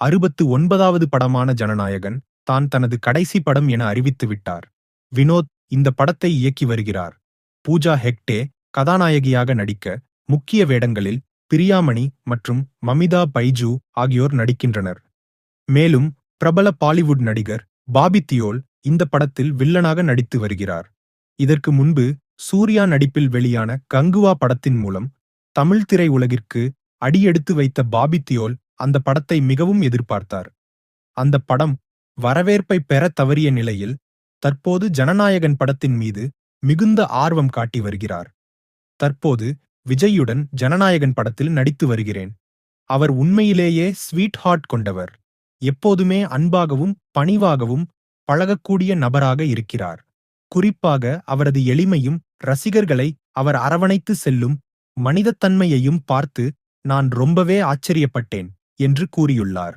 அறுபத்து ஒன்பதாவது படமான ஜனநாயகன் தான் தனது கடைசி படம் என அறிவித்துவிட்டார் வினோத் இந்த படத்தை இயக்கி வருகிறார். பூஜா ஹெக்டே கதாநாயகியாக நடிக்க முக்கிய வேடங்களில் பிரியாமணி மற்றும் மமிதா பைஜு ஆகியோர் நடிக்கின்றனர். மேலும் பிரபல பாலிவுட் நடிகர் பாபி தியோல் இந்த படத்தில் வில்லனாக நடித்து வருகிறார். இதற்கு முன்பு சூர்யா நடிப்பில் வெளியான கங்குவா படத்தின் மூலம் தமிழ் திரை உலகிற்கு அடியெடுத்து வைத்த பாபி தியோல் அந்த படத்தை மிகவும் எதிர்பார்த்தார். அந்த படம் வரவேற்பை பெற தவறிய நிலையில் தற்போது ஜனநாயகன் படத்தின் மீது மிகுந்த ஆர்வம் காட்டி வருகிறார். தற்போது விஜய்யுடன் ஜனநாயகன் படத்தில் நடித்து வருகிறேன். அவர் உண்மையிலேயே ஸ்வீட் ஹார்ட் கொண்டவர். எப்போதுமே அன்பாகவும் பணிவாகவும் பழகக்கூடிய நபராக இருக்கிறார். குறிப்பாக அவரது எளிமையும் ரசிகர்களை அவர் அரவணைத்து செல்லும் மனிதத்தன்மையையும் பார்த்து நான் ரொம்பவே ஆச்சரியப்பட்டேன். என்று கூறியுள்ளார்.